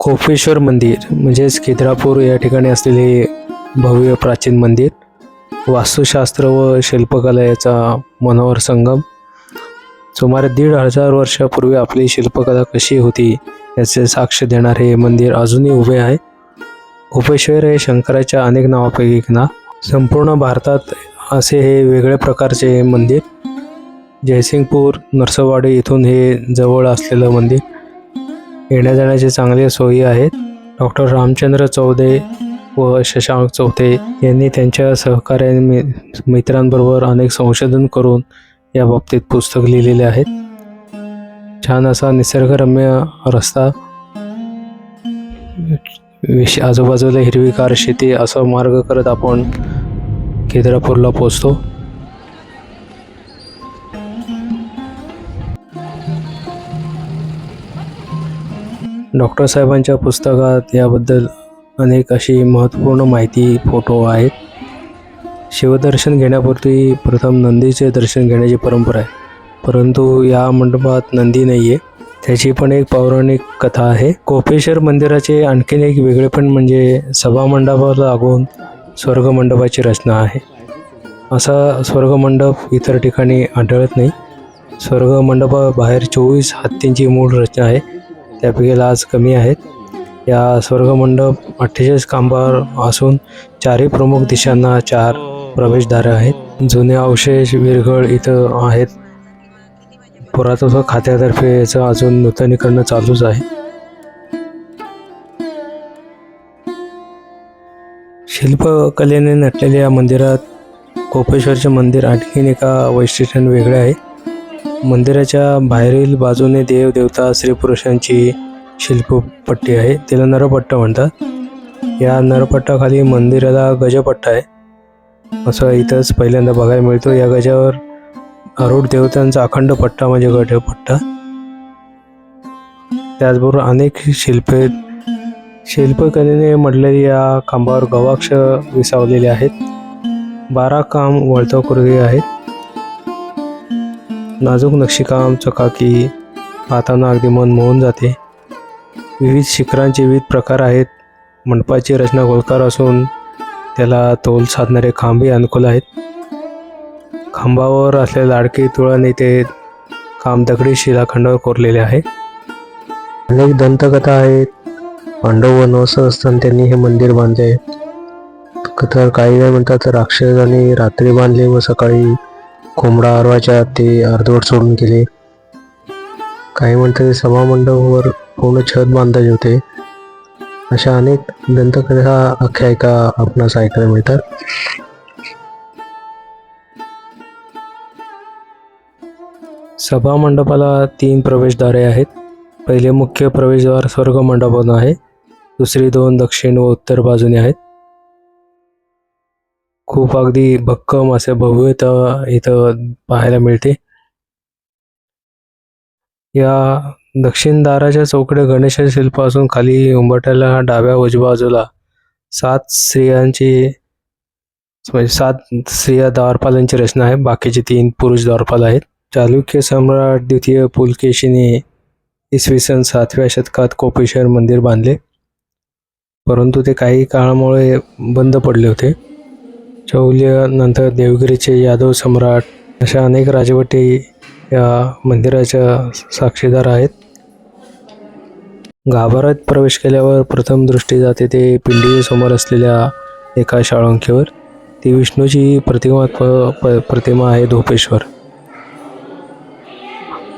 कोपेश्वर मंदिर म्हणजेच खिद्रापूर या ठिकाणी असलेले भव्य प्राचीन मंदिर वास्तुशास्त्र व शिल्पकला याचा मनोहर संगम. सुमारे दीड हजार वर्षापूर्वी आपली शिल्पकला कशी होती याचे साक्ष देणारे हे मंदिर अजूनही उभे आहे. कोपेश्वर हे शंकराच्या अनेक नावापैकी एक नाव संपूर्ण भारतात असे हे वेगळ्या प्रकारचे मंदिर जयसिंगपूर नरसवाडी इथून हे जवळ असलेलं मंदिर. येण्याजाण्याचे चांगले सोयी आहेत. डॉक्टर रामचंद्र चौधे व शशांक चौथे यांनी त्यांच्या सहकार्याने मि- मित्रांबरोबर अनेक संशोधन करून या बाबतीत पुस्तक लिहिलेले आहेत. छान असा निसर्गरम्य रस्ता. विश आजूबाजूला हिरवीगार शेती असा मार्ग करत आपण केद्रापूरला पोचतो डॉक्टर साहेबांच्या पुस्तकात याबद्दल अनेक अशी महत्त्वपूर्ण माहिती फोटो आहेत. शिवदर्शन घेण्यापूर्वी प्रथम नंदीचे दर्शन घेण्याची परंपरा आहे. परंतु या मंडपात नंदी नाही आहे त्याची पण एक पौराणिक कथा आहे. कोपेश्वर मंदिराचे आणखीन एक वेगळेपण म्हणजे सभामंडपाला लागून स्वर्गमंडपाची रचना आहे. असा स्वर्गमंडप इतर ठिकाणी आढळत नाही. स्वर्गमंडपाबाहेर चोवीस हत्तींची मूळ रचना आहे. त्यापैकी आज कमी आहेत. या स्वर्गमंडप अठ्ठेचाळीस खांबावर असून चारही प्रमुख दिशांना चार प्रवेशद्वारे आहेत. जुने अवशेष विरघळ इथं आहेत. पुरातत्व खात्यातर्फे याचं अजून नूतनीकरण चालूच आहे. शिल्पकलेने नटलेल्या या मंदिरात कोपेश्वरचे मंदिर आणखीन एका वैशिष्ट्याने वेगळे आहे. मंदिराच्या बाहेरील बाजूने देव देवता स्त्री पुरुषांची शिल्पपट्टी आहे. तिला नरपट्टा म्हणतात. या नरपट्टाखाली मंदिराला गजपट्टा आहे. असं इथंच पहिल्यांदा बघायला मिळतो. या गजावर अरुड देवतांचा अखंड पट्टा म्हणजे गजपट्टा. त्याचबरोबर अनेक शिल्पे शिल्पकलेने म्हटलेली या खांबावर गवाक्ष विसावलेले आहेत. बारा काम वळताकृती आहेत. नाजूक नक्षीकाम चकाकी. पाहताना अगदी मन मोहून जाते. विविध शिखरांचे विविध प्रकार आहेत. मंडपाची रचना गोलकार असून त्याला तोल साधणारे खांबही अनुकूल आहेत. खांबावर असलेल्या लाडकी तुळाने ते काम दगडी शिलाखंडावर कोरलेले आहे. अनेक दंतकथा आहेत. पांडव वनवास असताना त्यांनी हे मंदिर बांधले. तर काही वेळ म्हणतात राक्षसांनी रात्री बांधले व सकाळी कोंबडा आरवाच्या ते अर्धवट सोडून गेले. काही म्हणतात सभामंडपावर पूर्ण छत बांधायचे होते. अशा अनेक दंतकथा आख्यायिका आपणास ऐकायला मिळतात. सभा मंडपाला तीन प्रवेशद्वारे आहेत. पहिले मुख्य प्रवेशद्वार स्वर्ग मंडपातून आहे. दुसरी दोन दक्षिण व उत्तर बाजूने आहेत. खूप अगदी भक्कम असे भव्यता इथं पाहायला मिळते. या दक्षिण दाराच्या चौकडे गणेश शिल्प असून खाली उंबरठ्याला डाव्या उजव्या बाजूला सात स्त्रियांची म्हणजे सात स्त्रिया द्वारपालांची रचना आहे. बाकीचे तीन पुरुष द्वारपाल आहेत. चालुक्य सम्राट द्वितीय पुलकेशीने इसवी सन सातव्या शतकात कोपेश्वर मंदिर बांधले. परंतु ते काही काळामुळे बंद पडले होते. चौल्य नंतर देवगिरीचे यादव सम्राट अशा अनेक राजवटी या मंदिराच्या साक्षीदार आहेत. गाभाऱ्यात प्रवेश केल्यावर प्रथम दृष्टी जाते ते पिंडी समोर असलेल्या एका शाळंकीवर. ती विष्णूची प्रतिमा प- प्रतिमा आहे धोपेश्वर.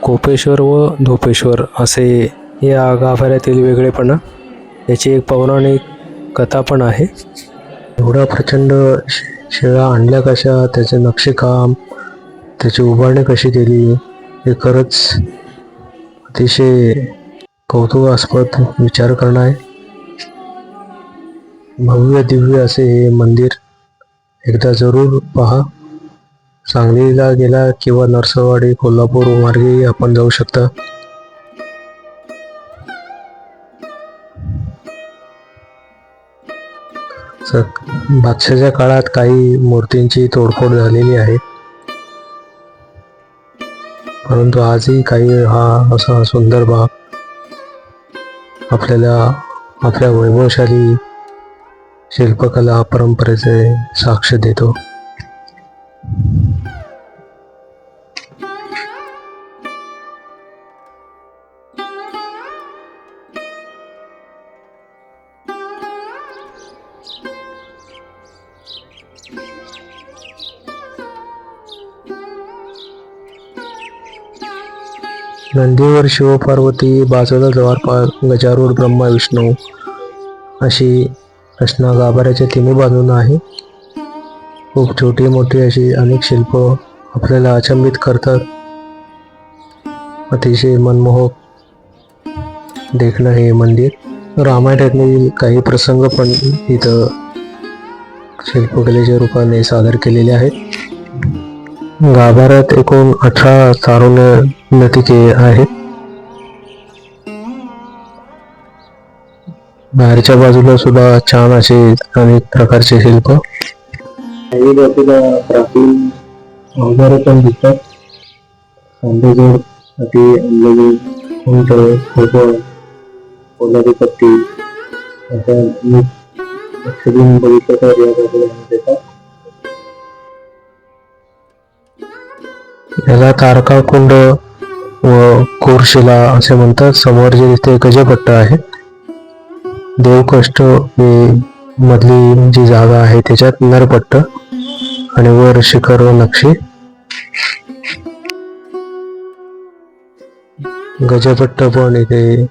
कोपेश्वर व धोपेश्वर असे या गाभाऱ्यातील वेगळेपणा. याची एक पौराणिक कथा पण आहे. एवढा प्रचंड शेळ्या आणल्या कशा त्याचे नक्षीकाम त्याची उभारणी कशी केली हे खरंच अतिशय कौतुकास्पद विचार करणं आहे भव्य दिव्य असे हे मंदिर एकदा जरूर पहा. सांगलीला गेला किंवा नरसवाडी कोल्हापूर मार्गेही आपण जाऊ शकता. स- बादशाच्या काळात काही मूर्तींची तोडफोड झालेली आहे. परंतु आजही काही हा असा सुंदर भाग आपल्याला आपल्या वैभवशाली शिल्पकला परंपरेचे साक्ष देतो. नंदीवर शिवपार्वती बाजूला द्वारपाल गजारूढ ब्रह्मा विष्णू अशी रचना गाभाऱ्याच्या तिन्ही बाजूनं आहे. खूप छोटी मोठी अशी अनेक शिल्प आपल्याला अचंबित करतात. अतिशय मनमोहक देखणं हे मंदिर. रामायणातील काही प्रसंग पण इथं शिल्पकलेच्या रूपाने सादर केलेले आहेत. गाभाऱ्यात एकूण अठरा तारुण्य नटिके आहेत. बाहेरच्या बाजूला सुद्धा छान असे अनेक प्रकारचे शिल्प. काही बाजूला प्राचीन अवजारे पण दिसतात. आंबेजोडसाठी आंबेजोड उंट पट्टी अशा बघितलं तर या बाजूला देतात. याला तारका कुंड व कोरशिला असे म्हणतात. समोर जे दिसते गजपट्ट आहे. देवकष्ट हे मधली जी जागा आहे त्याच्यात नरपट्ट आणि वर शिखर व नक्षी. गजपट्ट पण इथे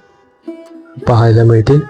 पाहायला मिळतील.